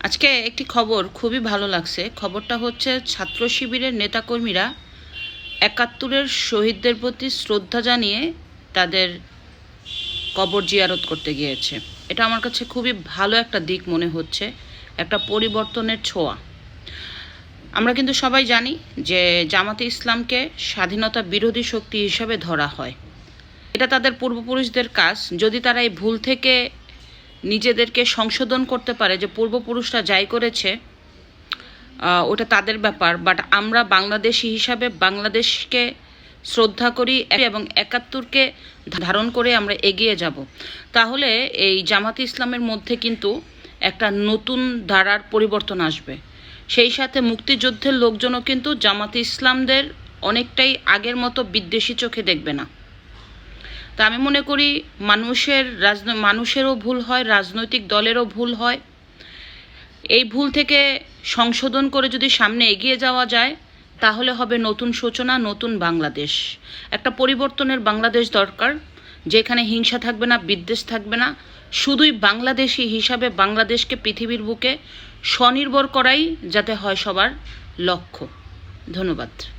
আজকে একটি খবর খুবই ভালো লাগছে। খবরটা হচ্ছে, ছাত্র শিবিরের নেতাকর্মীরা একাত্তরের শহীদদের প্রতি শ্রদ্ধা জানিয়ে তাদের কবর জিয়ারত করতে গিয়েছে। এটা আমার কাছে খুবই ভালো একটা দিক মনে হচ্ছে, একটা পরিবর্তনের ছোঁয়া। আমরা কিন্তু সবাই জানি যে জামাতে ইসলামকে স্বাধীনতা বিরোধী শক্তি হিসাবে ধরা হয়। এটা তাদের পূর্বপুরুষদের কাজ। যদি তারা এই ভুল থেকে নিজেদেরকে সংশোধন করতে পারে যে পূর্বপুরুষরা যাই করেছে ওটা তাদের ব্যাপার। বাট আমরা বাংলাদেশি হিসাবে বাংলাদেশকে শ্রদ্ধা করি এবং একাত্তরকে ধারণ করে আমরা এগিয়ে যাব। তাহলে এই জামাত ইসলামের মধ্যে কিন্তু একটা নতুন ধারার পরিবর্তন আসবে। সেই সাথে মুক্তিযুদ্ধের লোকজনও কিন্তু জামাত ইসলামদের অনেকটাই আগের মতো বিদ্বেষী চোখে দেখবে না। তা আমি মনে করি মানুষের রাজন, মানুষেরও ভুল হয়, রাজনৈতিক দলেরও ভুল হয়। এই ভুল থেকে সংশোধন করে যদি সামনে এগিয়ে যাওয়া যায়, তাহলে হবে নতুন সূচনা, নতুন বাংলাদেশ। একটা পরিবর্তনের বাংলাদেশ দরকার, যেখানে হিংসা থাকবে না, বিদ্বেষ থাকবে না। শুধুই বাংলাদেশি হিসাবে বাংলাদেশকে পৃথিবীর বুকে স্বনির্ভর করাই যাতে হয় সবার লক্ষ্য। ধন্যবাদ।